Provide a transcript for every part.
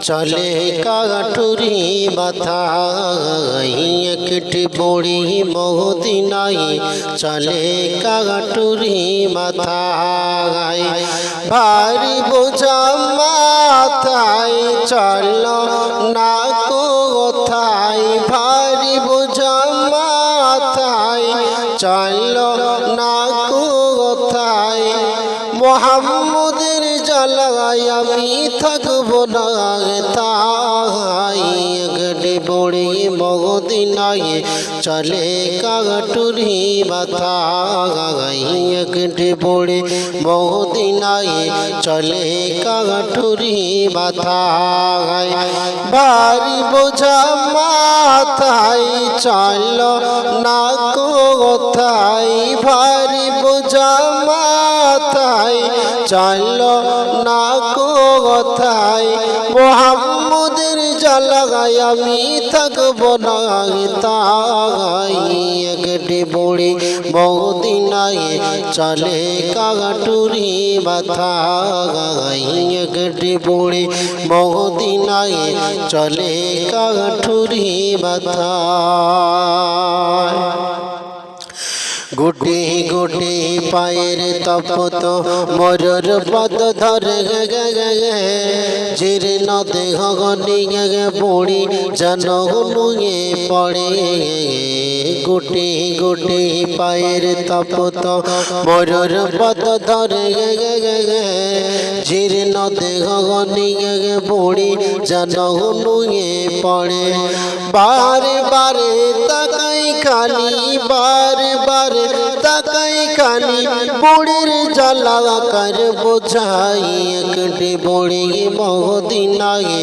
চলে কাঠুরি মাথায় একটি বড়ি মদিনাই চলে কাঠুরি মাথায় ভারী বোঝা মাথায় চল না কোথায়? ভারী বোঝা মাথায় চল না কোথায়? মোহাম্মদের জ্বালায় আমি থাকব না তাই গড়ে বড়ে মগদিনায় চলে কাটুরি মাথা গড়ে বড়ে মগদিনায় চলে কাটুরি মাথা ভারী বোঝা মাথায় চল না কোথায় ভারী বোঝা চল না কোথায় মোহাম্মদের জ্বালাগায় আমি থাকব না তাই। একটি বুড়ি বহুদিনায় চলে কাটুরি মাথা একটি বুড়ি বহুদিনায় চলে কাঠুরি মাথা গুটি গুটি পায়ের তপত মরর পদ ধরে জীর্ণ দেহ গনি গে গে পড়ি নুয়ে পড়ে গুটি গুটি পায়ের তপত মরর পদ ধরে জীর্ণ দেহ গনি গে গে পড়ি জন নুয়ে পড়ে। বারে বারে খালি বার বার তাকাই খালি বুড়ির জ্বালা কর বোঝাই, একটি বুড়ি বহুদিনায়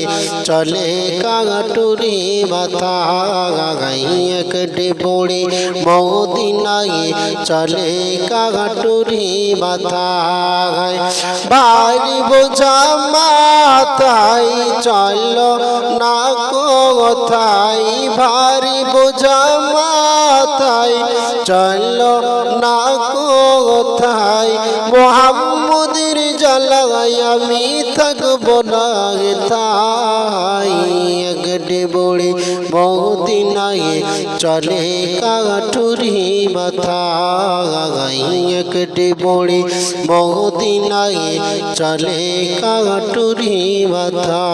চলে কাটুরি মাথা একটি বুড়ি বহুদিনায় চলে কাটুরি মাথা গাই ভারী বোঝা মাথায়, চল না কোথায়? ভারী বোঝা মাথায়, চল কোথায় মোহাম্মদের জ্বালায় আমি থাকব না তাই। একটি বড়ি বহুদিনায় চলে কাঠুরি মাথা একটি বড়ি বহুদিনায় চলে কাঠুরি মাথা।